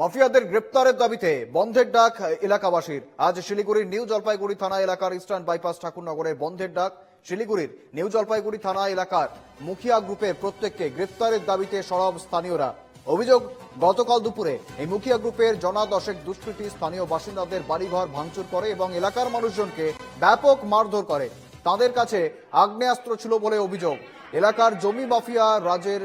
মাফিয়াদের গ্রেপ্তারের দাবিতে বন্ধের ডাক এলাকাবাসীর। আজ শিলিগুড়ির নিউ জলপাইগুড়ি থানা এলাকার ইস্টার্ন বাইপাস ঠাকুরনগরের বন্ধের ডাক শিলিগুড়ির নিউ জলপাইগুড়ি থানা এলাকার মুখিয়া গ্রুপের প্রত্যেককে গ্রেপ্তারের দাবিতে সরব স্থানীয়রা। অভিযোগ, গতকাল দুপুরে এই মুখিয়া গ্রুপের জনা দশেক দুষ্কৃতী স্থানীয় বাসিন্দাদের বাড়িঘর ভাঙচুর করে এবং এলাকার মানুষজনকে ব্যাপক মারধর করে। তাদের কাছে আগ্নেয়াস্ত্র ছিল বলে অভিযোগ। এলাকার জমি মাফিয়া রাজের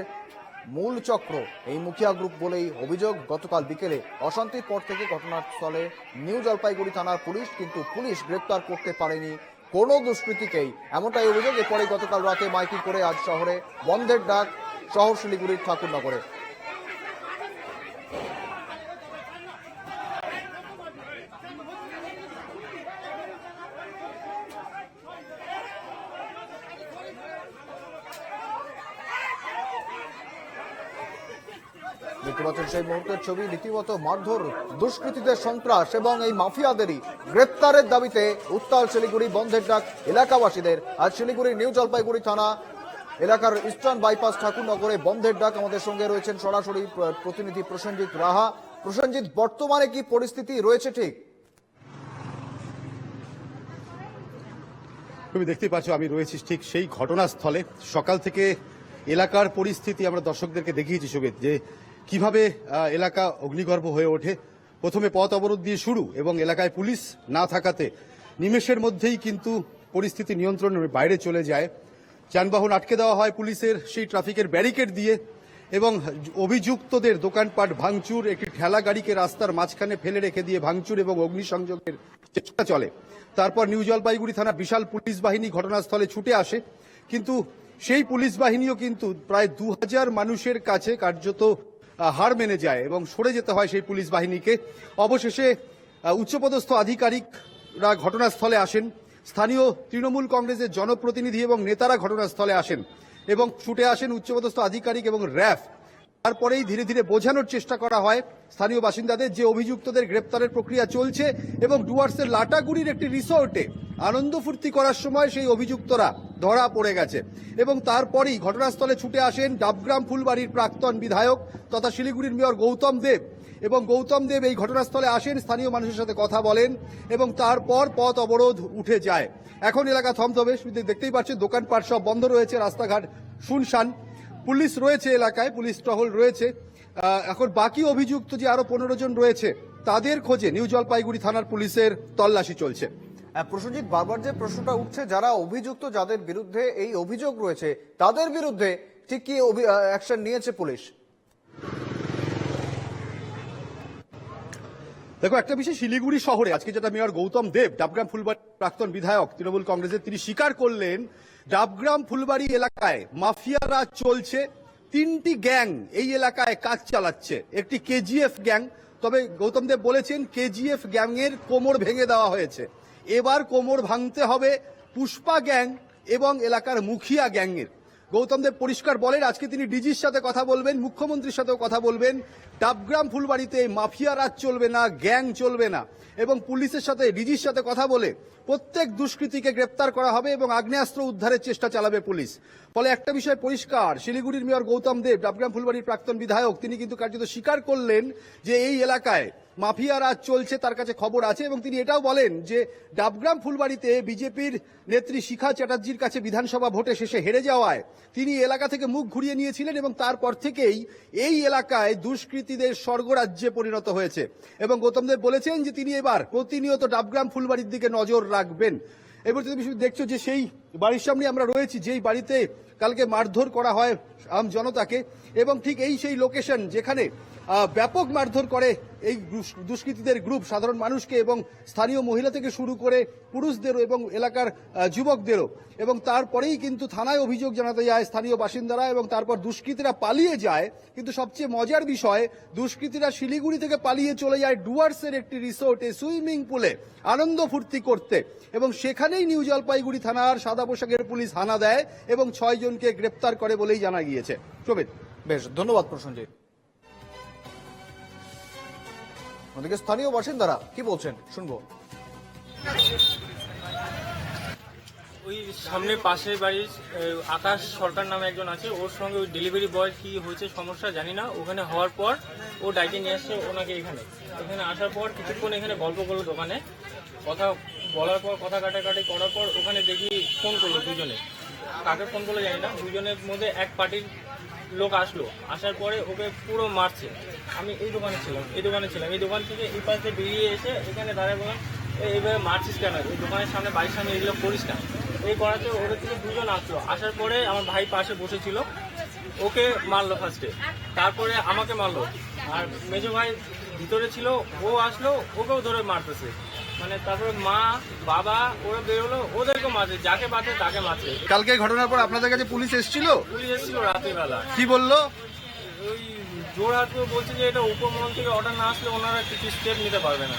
মূল চক্র, এই মুখিয়া গ্রুপ বলেই অভিযোগ গতকাল বিকেলে। অশান্তির পর থেকে ঘটনাস্থলে নিউ জলপাইগুড়ি থানার পুলিশ, কিন্তু পুলিশ গ্রেপ্তার করতে পারেনি কোনো দুষ্কৃতিকেই। এমনটাই অভিযোগ এরপরে গতকাল রাতে মাইকিং করে আজ শহরে বন্ধের ডাক শহর শিলিগুড়ির ঠাকুরনগরে। দেখতে সেই মুহূর্তের ছবি, রীতিমতো মারধর দুষ্কৃতীদের সন্ত্রাস এবং এই মাফিয়াদেরই গ্রেপ্তারের দাবিতে উত্তাল শিলিগুড়ি বন্ধের ডাক এলাকাবাসীদের। আজ শিলিগুড়ি নিউ জলপাইগুড়ি থানা এলাকার ইস্টার্ন বাইপাস ঠাকুরনগরে বন্ধের ডাক আমাদের সঙ্গে রয়েছেন সরাসরি প্রতিনিধি প্রসেনজিৎ রাহা। প্রসেনজিৎ, বর্তমানে কি পরিস্থিতি রয়েছে ঠিক? তুমি দেখতেই পাচ্ছ আমি রয়েছি ঠিক সেই ঘটনাস্থলে। সকাল থেকে এলাকার পরিস্থিতি আমরা দর্শকদেরকে দেখিয়েছি সুবেদ যে কীভাবে এলাকা অগ্নিগর্ভ হয়ে ওঠে? প্রথমে পথ অবরোধ দিয়ে শুরু এবং এলাকায় পুলিশ না থাকাতে নিমেষের মধ্যেই কিন্তু পরিস্থিতি নিয়ন্ত্রণের বাইরে চলে যায়। যানবাহন আটকে দেওয়া হয় পুলিশের, সেই ট্রাফিকের ব্যারিকেড দিয়ে এবং অভিযুক্তদের দোকানপাট ভাঙচুর, একটি ঠেলা গাড়িকে রাস্তার মাঝখানে ফেলে রেখে দিয়ে ভাঙচুর এবং অগ্নিসংযোগের চেষ্টা চলে। তারপর নিউ জলপাইগুড়ি থানা বিশাল পুলিশ বাহিনী ঘটনাস্থলে ছুটে আসে। কিন্তু সেই পুলিশ বাহিনীও কিন্তু প্রায় দু হাজার মানুষের কাছে কার্যত হার মেনে যায় এবং সরে যেতে হয় সেই পুলিশ বাহিনীকে। অবশেষে উচ্চপদস্থ আধিকারিকরা ঘটনাস্থলে আসেন। স্থানীয় তৃণমূল কংগ্রেসের জনপ্রতিনিধি এবং নেতারা ঘটনাস্থলে আসেন এবং ছুটে আসেন উচ্চপদস্থ আধিকারিক এবং র্যাফ। তারপরেই ধীরে ধীরে বোঝানোর চেষ্টা করা হয় স্থানীয় বাসিন্দাদের যে অভিযুক্তদের গ্রেপ্তারের প্রক্রিয়া চলছে এবং ডুয়ার্সের লাটাগুড়ির একটি রিসোর্টে আনন্দ ফুর্তি করার সময় সেই অভিযুক্তরা ধরা পড়ে গেছে। এবং তারপরেই ঘটনাস্থলে ছুটে আসেন ডাবগ্রাম ফুলবাড়ির প্রাক্তন বিধায়ক তথা শিলিগুড়ির মেয়র গৌতম দেব। এবং গৌতম দেব এই ঘটনাস্থলে আসেন, স্থানীয় মানুষের সাথে কথা বলেন এবং তারপর পথ অবরোধ উঠে যায়। এখন এলাকা থমথমে দেখতেই পাচ্ছেন, দোকানপাট সব বন্ধ রয়েছে, রাস্তাঘাট শুনশান। পুলিশ রয়েছে এলাকায়, পুলিশ টহল রয়েছে। এখন বাকি অভিযুক্ত যে আরও পনেরো জন রয়েছে, তাদের খোঁজে নিউ জলপাইগুড়ি থানার পুলিশের তল্লাশি চলছে। আহ, প্রসেনজিৎ বারবার যে প্রশ্নটা উঠছে যারা অভিযুক্ত যাদের বিরুদ্ধে এই অভিযোগ রয়েছে তাদের বিরুদ্ধে ঠিক কি অ্যাকশন নিয়েছে পুলিশ? দেখো একটা বিষয় শিলিগুড়ি শহরে আজকে যেটা মেয়র গৌতম দেব ডাবগ্রাম ফুলবাড়ি প্রাক্তন বিধায়ক তৃণমূল কংগ্রেসের তিনি স্বীকার করলেন ডাবগ্রাম ফুলবাড়ি এলাকায় মাফিয়ারা চলছে তিনটি গ্যাং এই এলাকায় কাজ চালাচ্ছে একটি কেজিএফ গ্যাং তবে গৌতম দেব বলেছেন কেজিএফ গ্যাংয়ের কোমর ভেঙে দেওয়া হয়েছে। এবার কোমর ভাঙতে হবে পুষ্পা গ্যাং এবং এলাকার মুখিয়া গ্যাংয়ের। গৌতম দেব পরিষ্কার বলেন, আজকে তিনি ডিজির সাথে কথা বলবেন, মুখ্যমন্ত্রীর সাথেও কথা বলবেন। ডাবগ্রাম ফুলবাড়িতে মাফিয়া রাজ চলবে না, গ্যাং চলবে না এবং পুলিশের সাথে, ডিজির সাথে কথা বলে প্রত্যেক দুষ্কৃতীকে গ্রেপ্তার করা হবে এবং আগ্নেয়াস্ত্র উদ্ধারের চেষ্টা চালাবে পুলিশ। ফলে একটা বিষয় পরিষ্কার, শিলিগুড়ির মেয়র গৌতম দেব, ডাবগ্রাম ফুলবাড়ির প্রাক্তন বিধায়ক, তিনি কিন্তু কার্যত স্বীকার করলেন যে এই এলাকায় মাফিয়া রাজ চলছে, তার কাছে খবর আছে এবং তিনি এটাও বলেন যে ডাবগ্রাম ফুলবাড়িতে বিজেপির নেত্রী শিখা চ্যাটার্জির কাছে বিধানসভা ভোটে শেষে হেরে যাওয়ায় তিনি এলাকা থেকে মুখ ঘুরিয়ে নিয়েছিলেন এবং তারপর থেকেই এই এলাকায় দুষ্কৃতীদের স্বর্গরাজ্যে পরিণত হয়েছে। এবং গৌতম দেব বলেছেন যে তিনি এবার প্রতিনিয়ত ডাবগ্রাম ফুলবাড়ির দিকে নজর রাখবেন। এবার তুমি দেখছ যে সেই বাড়ির সামনে আমরা রয়েছি, যেই বাড়িতে কালকে মারধর করা হয় আম জনতাকে, এবং ঠিক এই সেই লোকেশন যেখানে ব্যাপক মারধর করে এই দুষ্কৃতীদের গ্রুপ সাধারণ মানুষকে এবং স্থানীয় মহিলা থেকে শুরু করে পুরুষদেরও এবং এলাকার যুবকদেরও। এবং তারপরেই কিন্তু থানায় অভিযোগ জানাতে যায় স্থানীয় বাসিন্দারা এবং তারপর দুষ্কৃতীরা পালিয়ে যায়। কিন্তু সবচেয়ে মজার বিষয়, দুষ্কৃতীরা শিলিগুড়ি থেকে পালিয়ে চলে যায় ডুয়ার্সের একটি রিসোর্টে সুইমিং পুলে আনন্দ ফুর্তি করতে। এবং সেখানেই নিউ জলপাইগুড়ি থানার সাদা পোশাকের পুলিশ হানা দেয় এবং ছয় জনকে গ্রেপ্তার করে বলেই জানা গিয়েছে। শোভিত বেশ ধন্যবাদ প্রসেনজিৎ ওদিকে স্থানীয় বাসিন্দারা কি বলছেন? শুনব। ওই সামনে পাশের বাড়ির আকাশ সরকার নামে একজন আছে ওর সঙ্গে ওই ডেলিভারি বয় কি হয়েছে সমস্যা জানি না। ওখানে হওয়ার পর ও ডাইকে নিয়ে আসছে ওনাকে এখানে। এখানে আসার পর কিছুক্ষণ এখানে গল্প করল দোকানে কথা বলার পর, কথা কাটাকাটি করার পর ওখানে দেখি ফোন করল দুজনে। কাকে ফোন করল জানি না, দুজনের মধ্যে এক পার্টির লোক আসলো। আসার পরে ওকে পুরো মারছে। আমি এই দোকানে ছিলাম, এই দোকানে ছিলাম। এই দোকান থেকে এই পাশে বেরিয়ে এসে এখানে দাঁড়ায় বললাম এইভাবে মারছিস কেন? এই দোকানের সামনে, বাড়ির সামনে এগুলো করিস না। এই করাতে ওদের থেকে দুজন আসলো। আসার পরে আমার ভাই পাশে বসেছিল। ওকে মারলো ফার্স্টে তারপরে আমাকে মারলো। আর মেজো ভাই ভিতরে ছিল, ও আসলো, ওকেও ধরে মারতেছে। মানে তারপরে মা বাবা ওরা বেরোলো ওদেরকে মারছে যাকে বাঁচে তাকে মারছে। কালকে ঘটনার পর আপনাদের কাছে পুলিশ এসেছিল? পুলিশ এসেছিল রাত্রিবেলা। বেলা কি বলল? ওই জোর হাত বলছে যে এটা উপমন্ত্রী থেকে অর্ডার না আসলে ওনারা কিছু স্টেপ নিতে পারবে না।